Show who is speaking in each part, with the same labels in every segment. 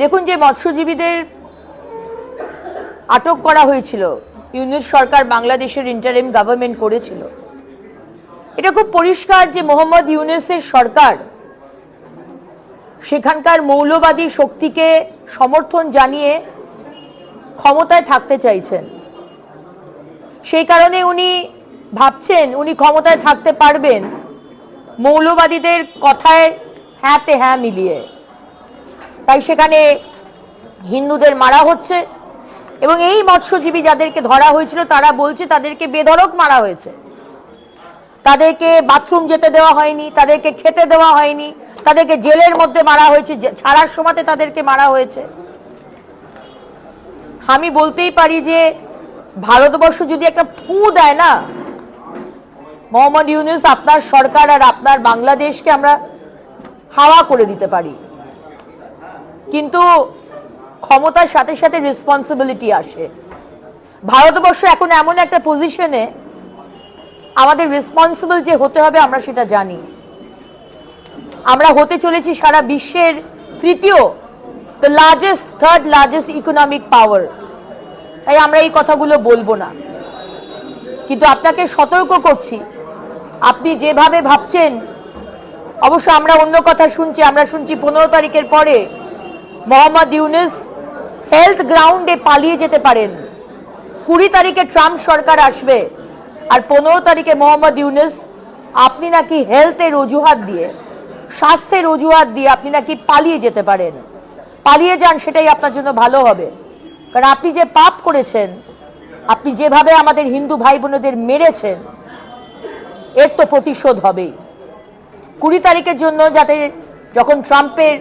Speaker 1: দেখুন যে মৎস্যজীবীদের আটক করা হয়েছিল। ইউনিট সরকার বাংলাদেশের ইন্টারিম গভর্নমেন্ট করেছিল। এটা খুব পরিষ্কার যে মোহাম্মদ ইউনুসের সরকার সেখানকার মৌলবাদী শক্তিকে সমর্থন জানিয়ে ক্ষমতায় থাকতে চাইছেন। সেই কারণে উনি ভাবছেন উনি ক্ষমতায় থাকতে পারবেন। মৌলবাদীদের কথায় হ্যাঁতে হ্যাঁ মিলিয়ে। তাই সেখানে হিন্দুদের মারা হচ্ছে। এবং এই মৎস্যজীবী যাদেরকে ধরা হয়েছিল, তারা বলছে তাদেরকে বেধড়ক মারা হয়েছে। তাদেরকে বাথরুম যেতে দেওয়া হয়নি, তাদেরকে খেতে দেওয়া হয়নি, তাদেরকে জেলের মধ্যে মারা হয়েছে ছাড়ার সময়তে তাদেরকে মারা হয়েছে। আমি বলতেই পারি যে ভারতবর্ষ যদি একটা ফু দেয় না, মোহাম্মদ ইউনুস আপনার সরকার আর আপনার বাংলাদেশকে আমরা হাওয়া করে দিতে পারি। কিন্তু ক্ষমতার সাথে সাথে রেসপন্সিবিলিটি আসে। ভারতবর্ষ এখন এমন একটা পজিশনে আমাদের রেসপন্সিবল যে হতে হবে আমরা সেটা জানি। আমরা হতে চলেছি সারা বিশ্বের তৃতীয় the largest third largest economic power তাই আমরা এই কথাগুলো বলব না। কিন্তু আপনাকে সতর্ক করছি, আপনি যেভাবে ভাবছেন, অবশ্য আমরা অন্য কথা শুনছি, আমরা শুনছি পনেরো তারিখের পরে মোহাম্মদ ইউনুস হেলথ গ্রাউন্ডে পালিয়ে যেতে পারেন। কুড়ি তারিখে ট্রাম্প সরকার আসবে আর পনেরো তারিখে মোহাম্মদ ইউনুস আপনি নাকি হেলথের অজুহাত দিয়ে, স্বাস্থ্যের অজুহাত দিয়ে আপনি নাকি পালিয়ে যেতে পারেন। পালিয়ে যান, সেটাই আপনার জন্য ভালো হবে। কারণ আপনি যে পাপ করেছেন, আপনি যেভাবে আমাদের হিন্দু ভাই বোনদের মেরেছেন, এর তো প্রতিশোধ হবেই। কুড়ি তারিখের জন্য যাতে যখন ট্রাম্পের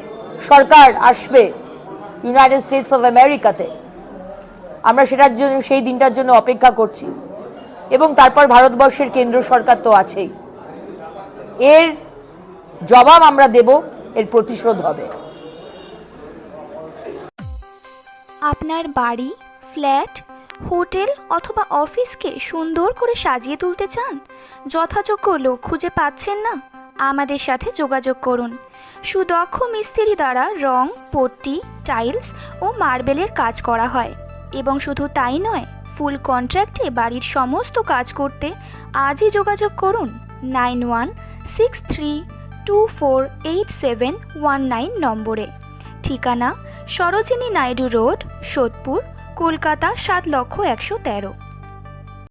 Speaker 1: সরকার আসবে ইউনাইটেড স্টেটস অফ আমেরিকাতে আমরা সেটার জন্য, সেই দিনটার জন্য অপেক্ষা করছি। এবং তারপর ভারতবর্ষের কেন্দ্র সরকার তো আছেই। এর জবাব আমরা দেব, এর প্রতিশোধ হবে।
Speaker 2: আপনার বাড়ি, ফ্ল্যাট, হোটেল অথবা অফিসকে সুন্দর করে সাজিয়ে তুলতে চান? যথাযোগ্য লোক খুঁজে পাচ্ছেন না? আমাদের সাথে যোগাযোগ করুন। সুদক্ষ মিস্ত্রি দ্বারা রং, পট্টি, টাইলস ও মার্বেলের কাজ করা হয়। এবং শুধু তাই নয়, ফুল কন্ট্রাক্টে বাড়ির সমস্ত কাজ করতে আজই যোগাযোগ করুন nine one six three two four eight seven one nine নম্বরে। ঠিকানা সরোজিনী নাইডু রোড, সোদপুর, কলকাতা সাত লক্ষ একশো তেরো।